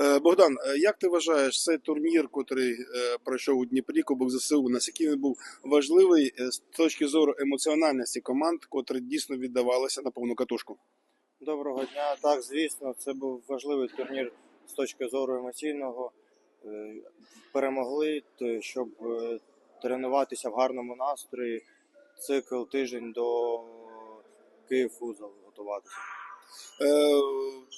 Е, Богдан, е, як ти вважаєш цей турнір, котрий е, пройшов у Дніпрі, Кубок ЗСУ, наскільки він був важливий з точки зору емоціональності команд, котрі дійсно віддавалися на повну катушку? Доброго дня. Так, звісно, це був важливий турнір з точки зору емоційного. Перемогли, щоб тренуватися в гарному настрої, цикл тиждень до Київфузол готуватися.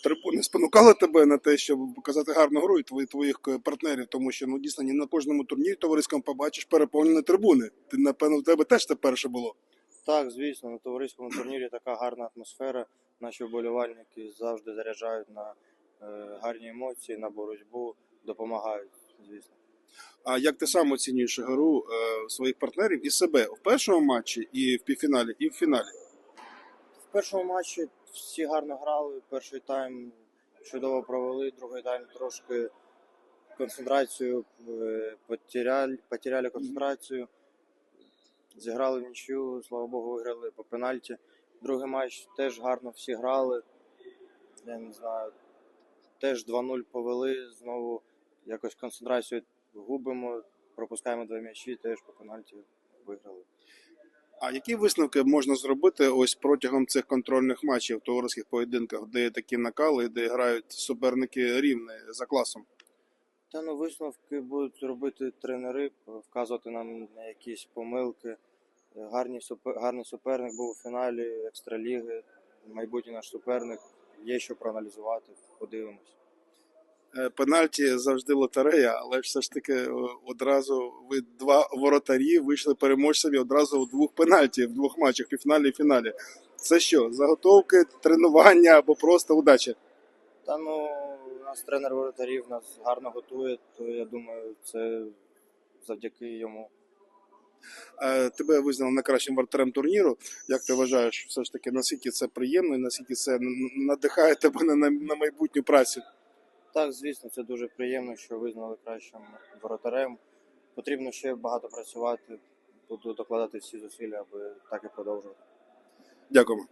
Трибуни спонукали тебе на те, щоб показати гарну гру і твої- твоїх е, партнерів, тому що ну дійсно ні на кожному турнірі товариському побачиш переповнені трибуни. Ти напевно в тебе теж це перше було. Так, звісно, на товариському турнірі така гарна атмосфера. Наші вболівальники завжди заряджають на е, гарні емоції, на боротьбу, допомагають, звісно. А як ти сам оцінюєш гру е, своїх партнерів і себе в першому матчі, і в півфіналі, і в фіналі? В першому матчі всі гарно грали. Перший тайм чудово провели, другий тайм трошки концентрацію е, потеряли, потеряли концентрацію. Зіграли в нічю, слава Богу, виграли по пенальті. Другий матч теж гарно всі грали. Я не знаю. Теж 2-0 повели, знову якось концентрацію губимо, пропускаємо два м'ячі, теж по пенальті виграли. А які висновки можна зробити ось протягом цих контрольних матчів, товариських поєдинках, де є такі накали, де грають суперники рівні за класом? Та ну висновки будуть робити тренери, вказувати нам на якісь помилки. Гарний, супер, гарний суперник був у фіналі екстраліги. Майбутній наш суперник. Є що проаналізувати, подивимось. Е, Пенальті завжди лотерея, але все ж таки е, одразу ви два воротарі вийшли переможцями одразу у двох пенальті в двох матчах, півфіналі і фіналі. Це що, заготовки, тренування або просто удача? Та ну, у нас тренер воротарів нас гарно готує, то я думаю, це завдяки йому. Е, Тебе визнали найкращим воротарем турніру. Як ти вважаєш, все ж таки, наскільки це приємно і наскільки це надихає тебе на, на, на майбутню працю? Так, звісно, це дуже приємно, що визнали кращим воротарем. Потрібно ще багато працювати. Буду докладати всі зусилля, аби так і продовжувати. Дякуємо.